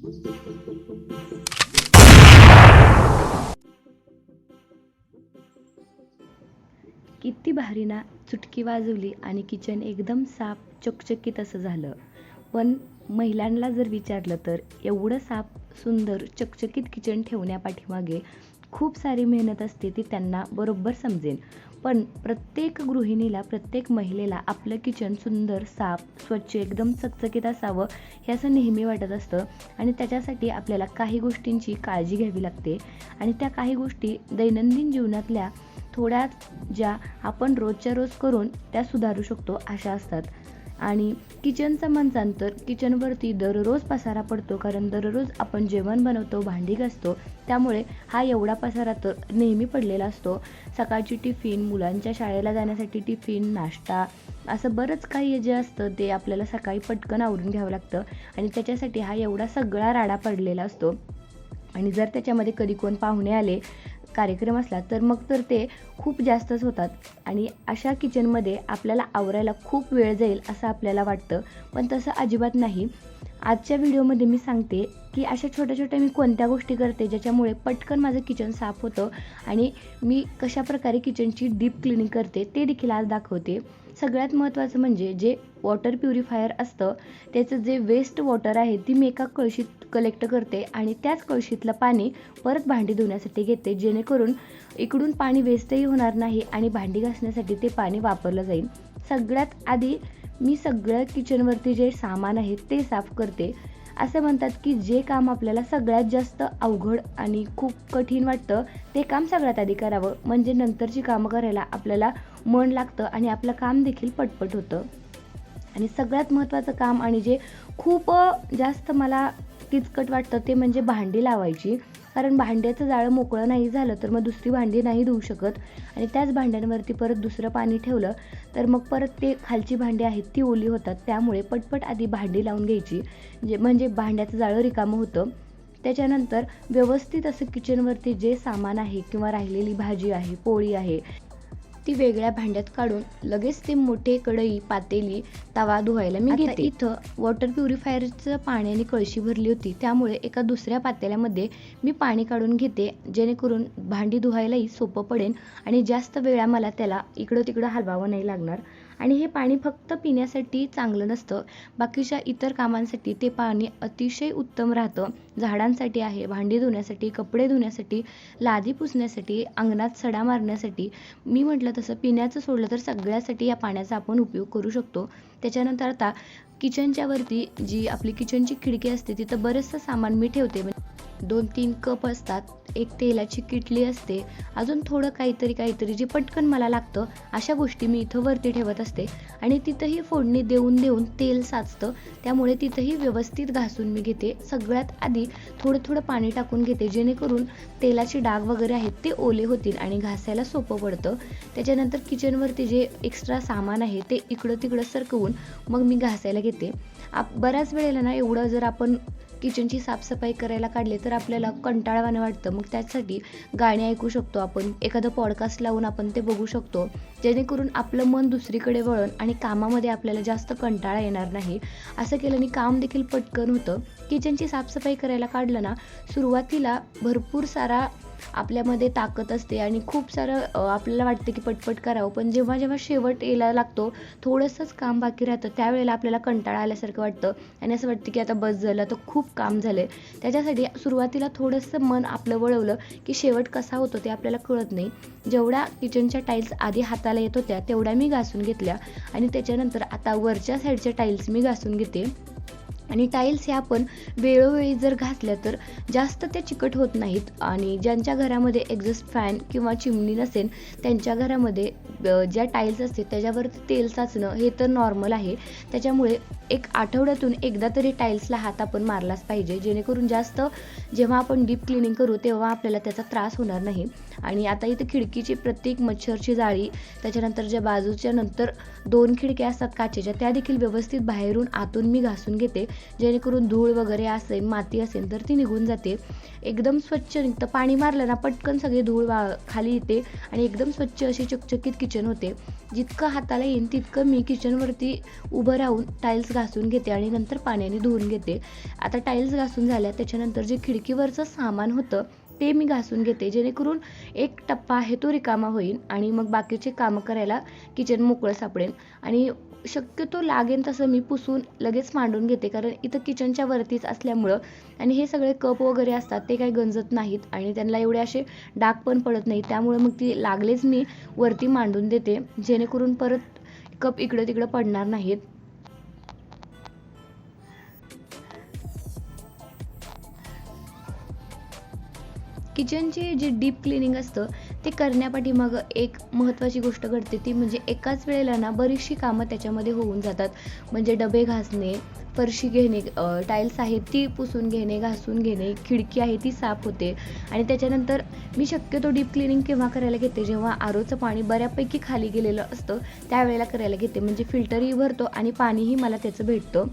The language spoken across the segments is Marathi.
किती भारीना चुटकी वाजवली आणि किचन एकदम साफ चकचकीत असं झालं. पण महिलांना जर विचारलं तर एवढं साफ सुंदर चकचकीत किचन ठेवण्यापाठीमागे खूप सारी मेहनत असते ती त्यांना बरोबर समजेल. पण प्रत्येक गृहिणीला प्रत्येक महिलेला आपलं किचन सुंदर साफ स्वच्छ एकदम चकचकीत असावं हे असं नेहमी वाटत असतं. आणि त्याच्यासाठी आपल्याला काही गोष्टींची काळजी घ्यावी लागते. आणि त्या काही गोष्टी दैनंदिन जीवनातल्या थोड्या ज्या आपण रोजच्या रोज करून त्या सुधारू शकतो अशा असतात. आणि किचनचं म्हणसान तर किचनवरती दररोज पसारा पडतो कारण दररोज आपण जेवण बनवतो भांडी घासतो. त्यामुळे हा एवढा पसारा तर नेहमी पडलेला असतो. सकाळची टिफिन मुलांच्या शाळेला जाण्यासाठी टिफिन नाश्ता असं बरंच काही जे असतं ते आपल्याला सकाळी पटकन आवरून घ्यावं लागतं. आणि त्याच्यासाठी हा एवढा सगळा राडा पडलेला असतो. आणि जर त्याच्यामध्ये कधी कोण पाहुणे आले कार्यक्रम असला तर मग तर ते खूप जास्तच होतात. आणि अशा किचनमध्ये आपल्याला आवरायला खूप वेळ जाईल असं आपल्याला वाटतं. पण तसं अजिबात नाही. आजच्या व्हिडिओमध्ये मी सांगते की अशा छोट्या छोट्या मी कोणत्या गोष्टी करते ज्याच्यामुळे पटकन माझं किचन साफ होतं आणि मी कशाप्रकारे किचनची डीप क्लिनिंग करते ते देखील आज दाखवते. सगळ्यात महत्त्वाचं म्हणजे जे वॉटर प्युरिफायर असतं त्याचं जे वेस्ट वॉटर आहे ती मी एका कळशीत कलेक्ट करते आणि त्याच कळशीतलं पाणी परत भांडी धुण्यासाठी घेते जेणेकरून इकडून पाणी वेस्टही होणार नाही आणि भांडी घासण्यासाठी ते पाणी वापरलं जाईल. सगळ्यात आधी मी सगळं किचनवरती जे सामान आहे ते साफ करते. असं म्हणतात की जे काम आपल्याला सगळ्यात जास्त अवघड आणि खूप कठीण वाटतं ते काम सगळ्यात आधी करावं. म्हणजे नंतरची कामं करायला आपल्याला मन लागतं आणि आपलं काम देखील पटपट होतं. आणि सगळ्यात महत्त्वाचं काम आणि जे खूप जास्त मला किचकट वाटतं ते म्हणजे भांडी लावायची. कारण भांड्याचं जाळं मोकळं नाही झालं तर मग दुसरी भांडी नाही धुवू शकत. आणि त्याच भांड्यांवरती परत दुसरं पाणी ठेवलं तर मग परत ते खालची भांडी आहेत ती ओली होतात. त्यामुळे पटपट आधी भांडी लावून घ्यायची. जे म्हणजे भांड्याचं जाळं रिकामं होतं. त्याच्यानंतर व्यवस्थित असं किचनवरती जे सामान आहे किंवा राहिलेली भाजी आहे पोळी आहे ती वेगळ्या भांड्यात काढून लगेच ते मोठे कढई पातेली तवा धुवायला मी घेते. इथं वॉटर प्युरिफायरचं पाण्याने कळशी भरली होती. त्यामुळे एका दुसऱ्या पातेल्यामध्ये मी पाणी काढून घेते जेणेकरून भांडी धुवायलाही सोपं पडेल आणि जास्त वेळा मला त्याला इकडं तिकडं हलवावं नाही लागणार. आणि हे पाणी फक्त पिण्यासाठी चांगलं नसतं. बाकीच्या इतर कामांसाठी ते पाणी अतिशय उत्तम राहतं. झाडांसाठी आहे भांडी धुण्यासाठी कपडे धुण्यासाठी लादी पुसण्यासाठी अंगणात सडा मारण्यासाठी. मी म्हटलं तसं पिण्याचं सोडलं तर सगळ्यासाठी या पाण्याचा आपण उपयोग करू शकतो. त्याच्यानंतर आता किचनच्या वरती जी आपली किचनची खिडकी असते तिथं बरंचसं सामान मी ठेवते. म्हणजे दोन तीन कप असतात एक तेलाची किटली असते अजून थोडं काहीतरी काहीतरी जे पटकन मला लागतं अशा गोष्टी मी इथं वरती ठेवत असते. आणि तिथंही फोडणी देऊन देऊन तेल साचतं. त्यामुळे तिथंही व्यवस्थित घासून मी घेते. सगळ्यात आधी थोडं थोडं पाणी टाकून घेते जेणेकरून तेलाचे डाग वगैरे आहेत ते ओले होतील आणि घासायला सोपं पडतं. त्याच्यानंतर किचनवरती जे एक्स्ट्रा सामान आहे ते इकडं तिकडं सरकवून मग मी घासायला घेते. आप बऱ्याच वेळेला ना एवढं जर आपण किचनची साफसफाई करायला काढले तर आपल्याला कंटाळवाणं वाटतं. मग त्यासाठी गाणी ऐकू शकतो आपण एखादं पॉडकास्ट लावून आपण ते बघू शकतो. जेणेकरून आपलं मन दुसरीकडे वळण आणि कामामध्ये आपल्याला जास्त कंटाळा येणार नाही. असं केल्याने काम देखील पटकन होतं. किचनची साफसफाई करायला काढलं ना सुरुवातीला भरपूर सारा आपल्यामध्ये ताकद असते आणि खूप सारं आपल्याला वाटतं की पटपट करावं. पण जेव्हा जेव्हा शेवट यायला लागतो थोडंसंच काम बाकी राहतं. त्यावेळेला आपल्याला कंटाळा आल्यासारखं वाटतं. आणि असं वाटतं की आता बस झालं तर खूप काम झालं आहे त्याच्यासाठी सुरुवातीला थोडंसं मन आपलं वळवलं की शेवट कसा होतो ते आपल्याला कळत नाही. जेवढ्या किचनच्या टाईल्स आधी हाताला येत होत्या तेवढ्या मी घासून घेतल्या. आणि त्याच्यानंतर आता वरच्या साईडच्या टाईल्स मी घासून घेते. आणि टाईल्स ह्या आपण वेळोवेळी जर घासल्या तर जास्त त्या चिकट होत नाहीत. आणि ज्यांच्या घरामध्ये एक्झॉस्ट फॅन किंवा चिमणी नसेल त्यांच्या घरामध्ये ज्या टाईल्स असते त्याच्यावरती तेल साचणं हे तर नॉर्मल आहे. त्याच्यामुळे एक आठवड्यातून एकदा तरी टाईल्सला हात आपण मारलाच पाहिजे. जेणेकरून जास्त जेव्हा आपण डीप क्लिनिंग करू तेव्हा आपल्याला त्याचा त्रास होणार नाही. आणि आता इथे खिडकीची प्रत्येक मच्छरची जाळी त्याच्यानंतर ज्या बाजूच्या नंतर दोन खिडक्या असतात काचेच्या त्या देखील व्यवस्थित बाहेरून आतून मी घासून घेते. जेणेकरून धूळ वगैरे असेल माती असेल तर ती निघून जाते. एकदम स्वच्छ निघतं. पाणी मारलं ना पटकन सगळी धूळ वा खाली येते आणि एकदम स्वच्छ अशी चकचकीत किचन होते. जितकं हाताला येईन तितकं मी किचनवरती उभं राहून टाईल्स घासून घेते आणि नंतर पाण्याने धुवून घेते. आता टाईल्स घासून झाल्या त्याच्यानंतर जे खिडकीवरचं सामान होतं ते मी घासून घेते. जेणेकरून एक टप्पा आहे तो रिकामा होईल आणि मग बाकीचे कामं करायला किचन मोकळं सापडेल. आणि शक्यतो लागेल तसं मी पुसून लगेच मांडून घेते. कारण इथं किचनच्या वरतीच असल्यामुळं आणि हे सगळे कप वगैरे असतात ते काही गंजत नाहीत आणि त्यांना एवढे असे डाग पण पडत नाही त्यामुळे मग ती लागलेच मी वरती मांडून देते जेणेकरून परत कप इकडं तिकडं पडणार नाहीत. किचनचे जे डीप क्लिनिंग असतं ते करण्यापाठी मग एक महत्त्वाची गोष्ट घडते ती म्हणजे एकाच वेळेला ना बरीचशी कामं त्याच्यामध्ये होऊन जातात. म्हणजे डबे घासणे फरशी घेणे टाईल्स आहेत ती पुसून घेणे घासून घेणे खिडकी आहे ती साफ होते. आणि त्याच्यानंतर मी शक्यतो डीप क्लिनिंग केव्हा करायला घेते? जेव्हा आरोचं पाणी बऱ्यापैकी खाली गेलेलं असतं त्यावेळेला करायला घेते. म्हणजे फिल्टरही भरतो आणि पाणीही मला त्याचं भेटतं.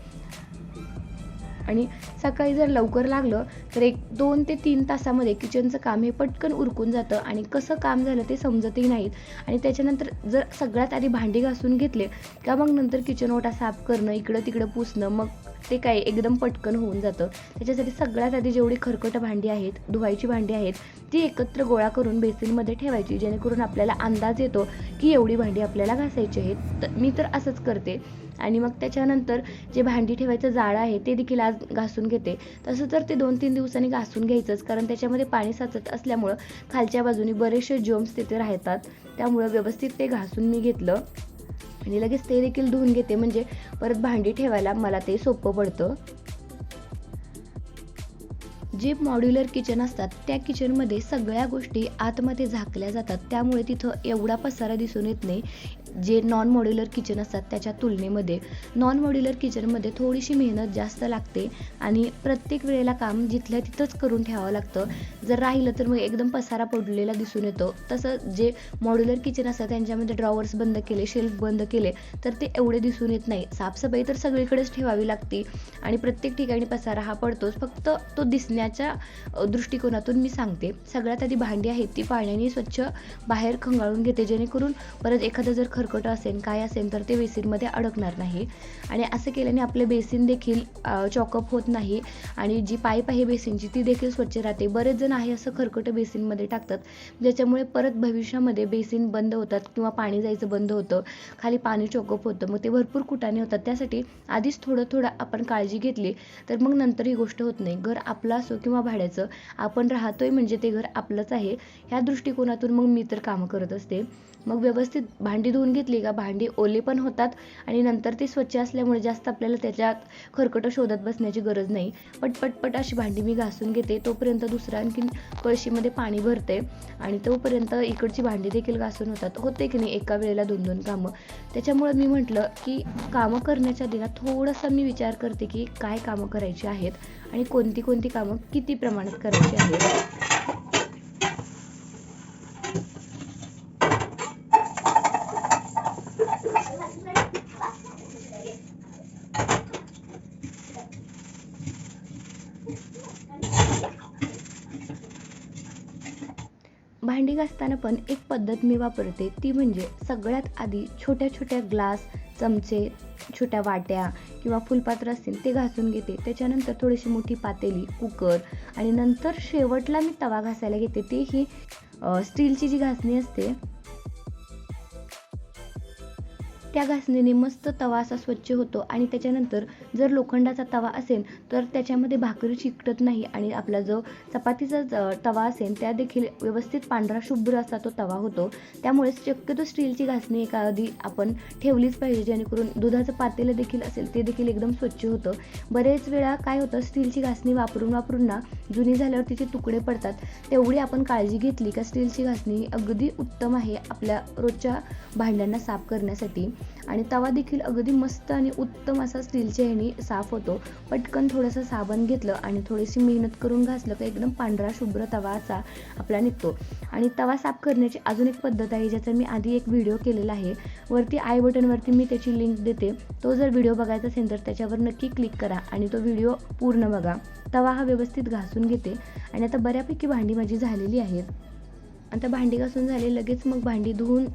आणि सकाळी जर लवकर लागलं तर एक दोन ते तीन तासामध्ये किचनचं काम हे पटकन उरकून जातं आणि कसं काम झालं ते समजतही नाहीत. आणि त्याच्यानंतर जर सगळ्यात आधी भांडी घासून घेतले का मग नंतर किचन ओटा साफ करणं इकडं तिकडं पुसणं मग ते काय एकदम पटकन होऊन जातं. त्याच्यासाठी सगळ्यात आधी जेवढी खरकट भांडी आहेत धुवायची भांडी आहेत ती एकत्र गोळा करून बेसिनमध्ये ठेवायची जेणेकरून आपल्याला अंदाज येतो की एवढी भांडी आपल्याला घासायची आहेत. तर मी तर असंच करते. आणि मग त्याच्यानंतर जे भांडी ठेवायचं जाळं आहे ते देखील आज घासून घेते. तसं तर ते दोन तीन दिवसांनी घासून घ्यायचंच कारण त्याच्यामध्ये पाणी साचत असल्यामुळं खालच्या बाजूने बरेचसे जोम्स तिथे राहतात. त्यामुळं व्यवस्थित ते घासून मी घेतलं. आणि लगेच ते देखील धुवून घेते म्हणजे परत भांडी ठेवायला मला ते सोपं पडतं. जे मॉड्युलर किचन असतात त्या किचनमध्ये सगळ्या गोष्टी आतमध्ये झाकल्या जातात. त्यामुळे तिथं एवढा पसारा दिसून येत नाही. जे नॉन मॉड्युलर किचन असतात त्याच्या तुलनेमध्ये नॉन मॉड्युलर किचनमध्ये थोडीशी मेहनत जास्त लागते आणि प्रत्येक वेळेला काम जिथल्या तिथंच करून ठेवावं लागतं. जर राहिलं तर मग एकदम पसारा पडलेला दिसून येतो. तसं जे मॉड्युलर किचन असतात त्यांच्यामध्ये ड्रॉवर्स बंद केले शेल्फ बंद केले तर ते एवढे दिसून येत नाही. साफसफाई तर सगळीकडेच ठेवावी लागते आणि प्रत्येक ठिकाणी पसारा हा पडतोच. फक्त तो दिसण्याच्या दृष्टिकोनातून मी सांगते. सगळ्यात आधी भांडी आहेत ती पाण्याने स्वच्छ बाहेर खंगाळून घेते जेणेकरून परत एखादं जर खरकट असेल काय असेल तर ते बेसिनमध्ये अडकणार नाही. आणि असं केल्याने आपले बेसिन देखील चॉकअप होत नाही. आणि जी पाईप आहे बेसिनची ती देखील स्वच्छ राहते. बरेच जण आहे असं खरकटं बेसिनमध्ये टाकतात ज्याच्यामुळे परत भविष्यामध्ये बेसिन बंद होतात किंवा पाणी जायचं बंद होतं. खाली पाणी चॉकअप होतं मग ते भरपूर कुटाने होतात. त्यासाठी आधीच थोडं थोडं आपण काळजी घेतली तर मग नंतर ही गोष्ट होत नाही. घर आपलं असो किंवा भाड्याचं आपण राहतोय म्हणजे ते घर आपलंच आहे. ह्या दृष्टिकोनातून मग मी तर कामं करत असते. मग व्यवस्थित भांडी धुवून घेतली का? भांडी ओले पण होतात आणि नंतर ती स्वच्छ असल्यामुळे जास्त आपल्याला त्याच्यात खरकटं शोधत बसण्याची गरज नाही. पटपटपट अशी भांडी मी घासून घेते. तोपर्यंत दुसरा आणखीन कळशीमध्ये पाणी भरते आणि तोपर्यंत इकडची भांडी देखील घासून होतात. होते की नाही? एका वेळेला दोन दोन कामं. त्याच्यामुळे मी म्हटलं की कामं करण्याच्या आधी ना थोडासा मी विचार करते की काय कामं करायची आहेत आणि कोणती कोणती कामं किती प्रमाणात करायची आहेत. भांडी घासताना पण एक पद्धत मी वापरते ती म्हणजे सगळ्यात आधी छोट्या छोट्या ग्लास चमचे छोट्या वाट्या किंवा फुलपात्र असतील ते घासून घेते. त्याच्यानंतर थोडीशी मोठी पातेली कुकर आणि नंतर शेवटला मी तवा घासायला घेते. ती ही स्टीलची जी घासणी असते त्या घासणीने मस्त तवा असा स्वच्छ होतो आणि त्याच्यानंतर जर लोखंडाचा तवा असेल तर त्याच्यामध्ये भाकरी चिकटत नाही आणि आपला जो चपातीचा ज- तवा असेल त्या देखील व्यवस्थित पांढरा शुभ्र असा तो तवा होतो. त्यामुळे शक्यतो स्टीलची घासणी एका आधी आपण ठेवलीच पाहिजे जेणेकरून दुधाचं पातेलं देखील असेल ते देखील एकदम स्वच्छ होतं. बरेच वेळा काय होतं स्टीलची घासणी वापरून वापरून ना जुनी झाल्यावर तिचे तुकडे पडतात. तेवढी आपण काळजी घेतली का स्टीलची घासणी अगदी उत्तम आहे आपल्या रोजच्या भांड्यांना साफ करण्यासाठी. आणि तवा देखील अगदी मस्त आणि उत्तम असा स्टीलच्या ह्यानी साफ होतो. पटकन थोडंसं साबण घेतलं आणि थोडीशी मेहनत करून घासलं तर एकदम पांढरा शुभ्र तवा असा आपला निघतो. आणि तवा साफ करण्याची अजून एक पद्धत आहे ज्याचा मी आधी एक व्हिडिओ केलेला आहे. वरती आय बटनवरती मी त्याची लिंक देते. तो जर व्हिडिओ बघायचा असेल तर त्याच्यावर नक्की क्लिक करा आणि तो व्हिडिओ पूर्ण बघा. तवा हा व्यवस्थित घासून घेते. आणि आता बऱ्यापैकी भांडी माझी झालेली आहेत. आता भांडी घासून झाली लगेच मग भांडी धुवून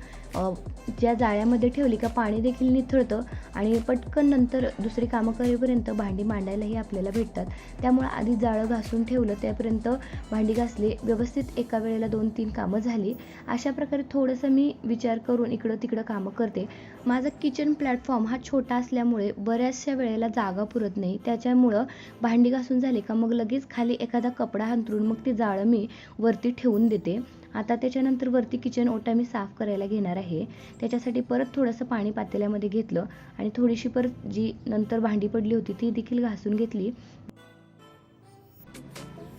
ज्या जाळ्यामध्ये ठेवली का पाणी देखील निथळतं आणि पटकन नंतर दुसरी कामं करेपर्यंत भांडी मांडायलाही आपल्याला भेटतात. त्यामुळे आधी जाळं घासून ठेवलं त्यापर्यंत भांडी घासली. व्यवस्थित एका वेळेला दोन तीन कामं झाली. अशा प्रकारे थोडंसं मी विचार करून इकडं तिकडं कामं करते. माझा किचन प्लॅटफॉर्म हा छोटा असल्यामुळे बऱ्याचशा वेळेला जागा पुरत नाही. त्याच्यामुळं भांडी घासून झाली का मग लगेच खाली एखादा कपडा अंतरून मग ते जाळं मी वरती ठेवून देते. आता त्याच्यानंतर वरती किचन ओटा मी साफ करायला घेणार आहे. त्याच्यासाठी परत थोडंसं पाणी पातेल्यामध्ये घेतलं आणि थोडीशी परत जी नंतर भांडी पडली होती ती देखील घासून घेतली.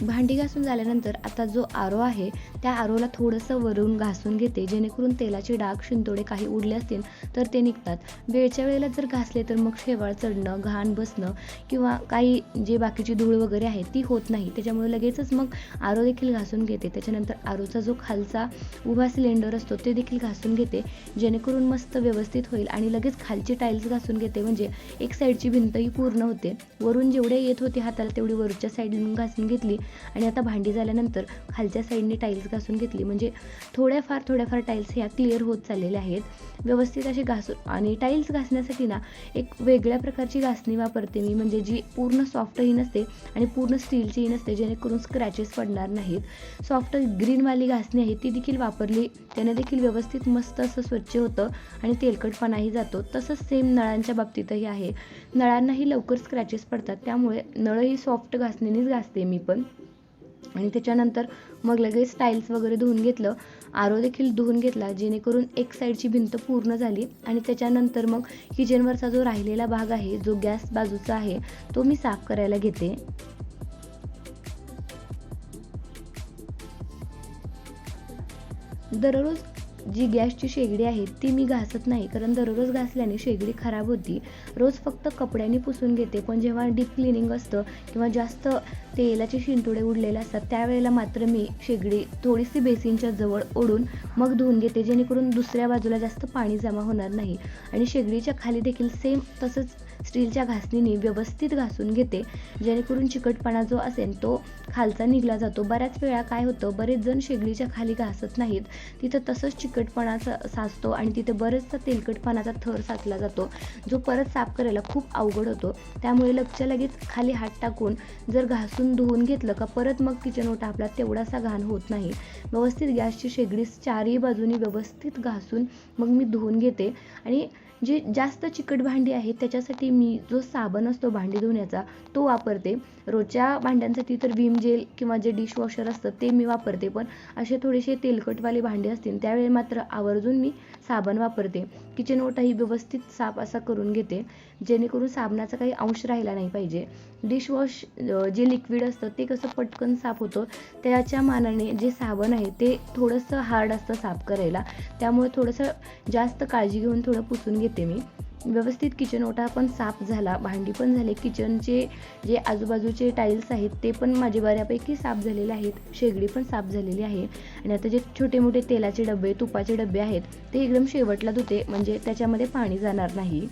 भांडी घासून झाल्यानंतर आता जो आरो आहे त्या आरोला थोडंसं वरून घासून घेते. जेणेकरून तेलाचे डाग शिंतोडे काही उडले असतील तर ते निघतात. वेळच्या वेळेला जर घासले तर मग शेवाळ चढणं घाण बसणं किंवा काही जे बाकीची धूळ वगैरे आहे ती होत नाही. त्याच्यामुळे लगेचच मग आरो देखील घासून घेते. त्याच्यानंतर आरोचा जो खालचा उभा सिलेंडर असतो ते देखील घासून घेते. जेणेकरून मस्त व्यवस्थित होईल आणि लगेच खालची टाईल्स घासून घेते. म्हणजे एक साईडची भिंतही पूर्ण होते. वरून जेवढे येत होते हाताला तेवढी वरच्या साईडून घासून घेतली. आणि आता भांडी झाल्यानंतर खालच्या साईडने टाईल्स घासून घेतली. म्हणजे थोड्याफार थोड्याफार टाईल्स ह्या क्लिअर होत चाललेल्या आहेत. व्यवस्थित असे घासून आणि टाईल्स घासण्यासाठी ना एक वेगळ्या प्रकारची घासणी वापरते मी. म्हणजे जी पूर्ण सॉफ्टही नसते आणि पूर्ण स्टीलचीही नसते जेणेकरून स्क्रॅचेस पडणार नाहीत. सॉफ्ट ग्रीनवाली घासणी आहे ती देखील वापरली. त्याने देखील व्यवस्थित मस्त असं स्वच्छ होतं आणि तेलकटपणाही जातो. तसंच सेम नळांच्या बाबतीतही आहे. नळांनाही लवकर स्क्रॅचेस पडतात. त्यामुळे नळही सॉफ्ट घासणीनेच घासते मी पण. आणि त्याच्यानंतर मग लगेच टाईल्स वगैरे धुवून घेतलं. आरो देखील धुवून घेतला जेणेकरून एक साईडची भिंत पूर्ण झाली. आणि त्याच्यानंतर मग किचनवरचा जो राहिलेला भाग आहे जो गॅस बाजूचा आहे तो मी साफ करायला घेते. दररोज जी गॅसची शेगडी आहे ती मी घासत नाही. कारण दररोज घासल्याने शेगडी खराब होती. रोज फक्त कपड्याने पुसून घेते. पण जेव्हा डीप क्लिनिंग असतं किंवा जास्त तेलाचे शिंतोडे उडलेले असतात. त्यावेळेला मात्र मी शेगडी थोडीशी बेसिनच्या जवळ ओढून मग धुवून घेते जेणेकरून दुसऱ्या बाजूला जास्त पाणी जमा होणार नाही. आणि शेगडीच्या खाली देखील सेम तसंच स्टीलच्या घासणीने व्यवस्थित घासून घेते जेणेकरून चिकटपणा जो असेल तो खालचा निघला जातो. बऱ्याच वेळा काय होतं बरेच जण शेगडीच्या खाली घासत नाहीत. तिथं तसंच चिकटपणा साचतो आणि तिथे बरेचसा तेलकटपणाचा थर साचला जातो जो परत साफ करायला खूप अवघड होतो. त्यामुळे लगच्या लगेच खाली हात टाकून जर घासून धुवून घेतलं का परत मग किचन ओटा आपला तेवढासा घाण होत नाही. व्यवस्थित गॅसची शेगडी चारही बाजूनी व्यवस्थित घासून मग मी धुवून घेते. आणि जे जास्त चिकट भांडी आहेत त्याच्यासाठी मी जो साबण असतो भांडी धुण्याचा तो वापरते. रोजच्या भांड्यांसाठी तर विम जेल किंवा जे डिशवॉशर असतं ते मी वापरते. पण असे थोडेसे तेलकटवाले भांडे असतील त्यावेळी मात्र आवर्जून मी साबण वापरते. किचन ओटाही व्यवस्थित साफ असा करून घेते. जेणेकरून साबणाचा काही अंश राहिला नाही पाहिजे. डिशवॉश जे लिक्विड असतं ते कसं पटकन साफ होतं त्याच्या मानाने जे साबण आहे ते थोडंसं हार्ड असतं साफ करायला. त्यामुळे थोडंसं जास्त काळजी घेऊन थोडं पुसून घेते मी. व्यवस्थित किचन ओटा पण साफ झाला भांडी पण झाले. किचनचे जे आजूबाजूचे टाईल्स आहेत ते पण माझे बऱ्यापैकी साफ झालेले आहेत. शेगडी पण साफ झालेली आहे. आणि आता जे छोटे मोठे तेलाचे डबे तुपाचे डबे आहेत ते एकदम शेवटला धुते. म्हणजे त्याच्यामध्ये पाणी जाणार नाही.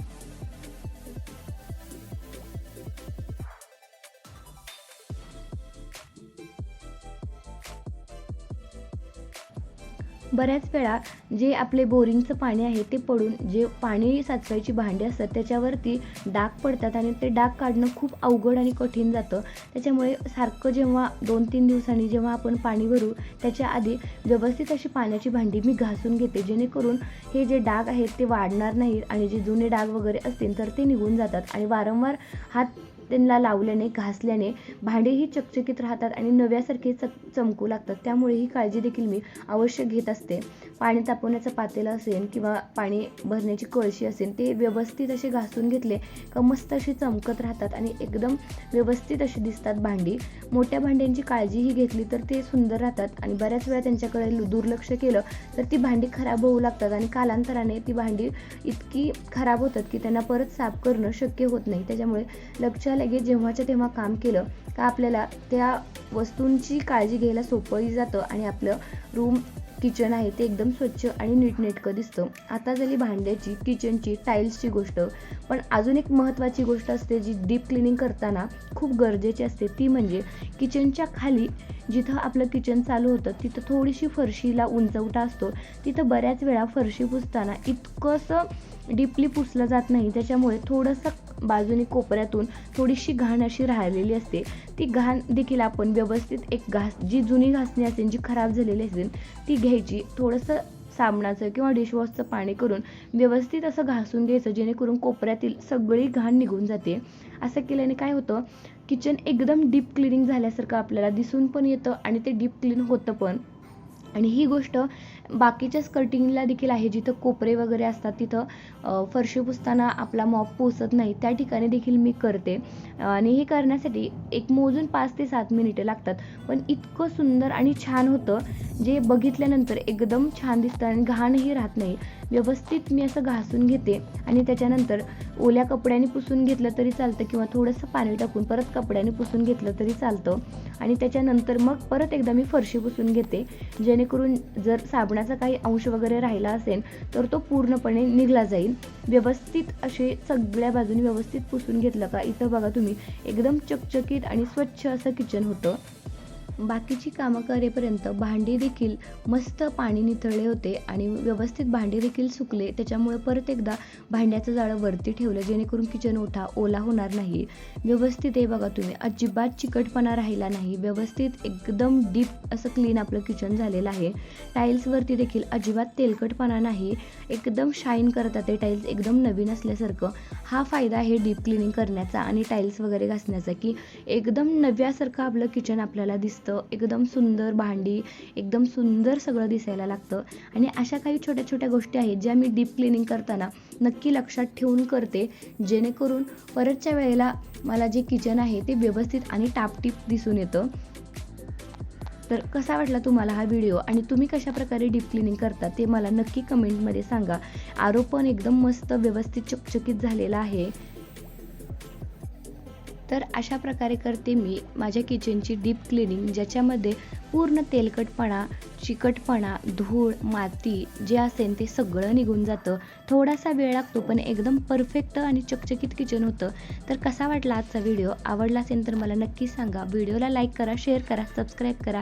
बऱ्याच वेळा जे आपले बोरिंगचं पाणी आहे ते पडून जे पाणी साचवायची भांडी असतात त्याच्यावरती डाग पडतात आणि ते डाग काढणं खूप अवघड आणि कठीण जातं. त्याच्यामुळे सारखं जेव्हा दोन तीन दिवसांनी जेव्हा आपण पाणी भरू त्याच्या आधी व्यवस्थित अशी पाण्याची भांडी मी घासून घेते जेणेकरून हे जे डाग आहेत ते वाढणार नाहीत आणि जे जुने डाग वगैरे असतील तर ते निघून जातात आणि वारंवार हात त्यांना लावल्याने घासल्याने भांडेही चकचकीत राहतात आणि नव्यासारखे चक चमकू लागतात. त्यामुळे ही काळजी देखील मी अवश्य घेत असते. पाणी तापवण्याचं पातेलं असेल किंवा पाणी भरण्याची कळशी असेल ते व्यवस्थित असे घासून घेतले का मस्त अशी चमकत राहतात आणि एकदम व्यवस्थित अशी दिसतात भांडी. मोठ्या भांड्यांची काळजीही घेतली तर ते सुंदर राहतात आणि बऱ्याच वेळा त्यांच्याकडे लु- दुर्लक्ष केलं तर ती भांडी खराब होऊ लागतात आणि कालांतराने ती भांडी इतकी खराब होतात की त्यांना परत साफ करणं शक्य होत नाही. त्याच्यामुळे लक्षात लगेच जेव्हाच्या तेव्हा काम केलं का आपल्याला त्या वस्तूंची काळजी घ्यायला सोपंही जातं आणि आपलं रूम किचन आहे ते एकदम स्वच्छ आणि नीटनेटकं दिसतं. आता झाली भांड्याची किचनची टाईल्सची गोष्ट. पण अजून एक महत्त्वाची गोष्ट असते जी डीप क्लिनिंग करताना खूप गरजेची असते ती म्हणजे किचनच्या खाली जिथं आपलं किचन चालू होतं तिथं थोडीशी फरशीला उंचवटा असतो. तिथं बऱ्याच वेळा फरशी पुसताना इतकंसं डीपली पुसलं जात नाही त्याच्यामुळे थोडंसं बाजूने कोपऱ्यातून थोडीशी घाण अशी राहिलेली असते. ती घाण देखील आपण व्यवस्थित एक घास जी जुनी घासणी असेल जी खराब झालेली असेल ती घ्यायची. थोडंसं साबणाचं किंवा डिशवॉशचं पाणी करून व्यवस्थित असं घासून घ्यायचं जेणेकरून कोपऱ्यातील सगळी घाण निघून जाते. असं केल्याने काय होतं किचन एकदम डीप क्लिनिंग झाल्यासारखं आपल्याला दिसून पण येतं आणि ते डीप क्लीन होतं पण. आणि ही गोष्ट बाकीच्याच कटिंगला देखील आहे जिथं कोपरे वगैरे असतात तिथं फरशी पुसताना आपला मॉप पोसत नाही त्या ठिकाणी देखील मी करते. आणि हे करण्यासाठी एक मोजून पाच ते सात मिनिटे लागतात. पण इतकं सुंदर आणि छान होतं जे बघितल्यानंतर एकदम छान दिसतं आणि घाणही राहत नाही. व्यवस्थित मी असं घासून घेते. आणि त्याच्यानंतर ओल्या कपड्याने पुसून घेतलं तरी चालतं किंवा थोडंसं पाणी टाकून परत कपड्याने पुसून घेतलं तरी चालतं. आणि त्याच्यानंतर मग परत एकदा मी फरशी पुसून घेते. जेणेकरून जर साबणाचा काही अंश वगैरे राहिला असेल तर तो पूर्णपणे निघला जाईल. व्यवस्थित असे सगळ्या बाजूने व्यवस्थित पुसून घेतलं का? इथं बघा तुम्ही एकदम चकचकीत आणि स्वच्छ असं किचन होतं. बाकीची कामं करेपर्यंत भांडी देखील मस्त पाणी निथळले होते आणि व्यवस्थित भांडी देखील सुकले. त्याच्यामुळे परत एकदा भांड्याचं जाळं वरती ठेवलं जेणेकरून किचन ओठा ओला होणार नाही. व्यवस्थित हे बघा तुम्ही. अजिबात चिकटपणा राहिला नाही. व्यवस्थित एकदम डीप असं क्लीन आपलं किचन झालेलं आहे. टाईल्सवरती देखील अजिबात तेलकटपणा नाही. एकदम शाईन करतात ते टाईल्स एकदम नवीन असल्यासारखं. हा फायदा आहे डीप क्लिनिंग करण्याचा आणि टाईल्स वगैरे घासण्याचा की एकदम नव्यासारखं आपलं किचन आपल्याला दिसतं. एकदम सुंदर भांडी एकदम सुंदर सगळं दिसायला लागतं. आणि अशा काही छोट्या छोट्या गोष्टी आहेत ज्या मी डीप क्लिनिंग करताना नक्की लक्षात ठेवून करते जेणेकरून परतच्या वेळेला मला जे किचन आहे ते व्यवस्थित आणि टापटीप दिसून येतं. तर कसा वाटला तुम्हाला हा व्हिडिओ आणि तुम्ही कशा प्रकारे डीप क्लिनिंग करता ते मला नक्की कमेंटमध्ये सांगा. आरोपण एकदम मस्त व्यवस्थित चकचकीत झालेला आहे. तर अशा प्रकारे करते मी. माझ्या किचनची डीप क्लिनिंग ज्याच्यामध्ये पूर्ण तेलकटपणा चिकटपणा धूळ माती जे असेल ते सगळं निघून जातं. थोडासा वेळ लागतो पण एकदम परफेक्ट आणि चकचकीत किचन होतं. तर कसा वाटला आजचा व्हिडिओ आवडला असेल तर मला नक्की सांगा. व्हिडिओला लाईक करा शेअर करा सबस्क्राईब करा.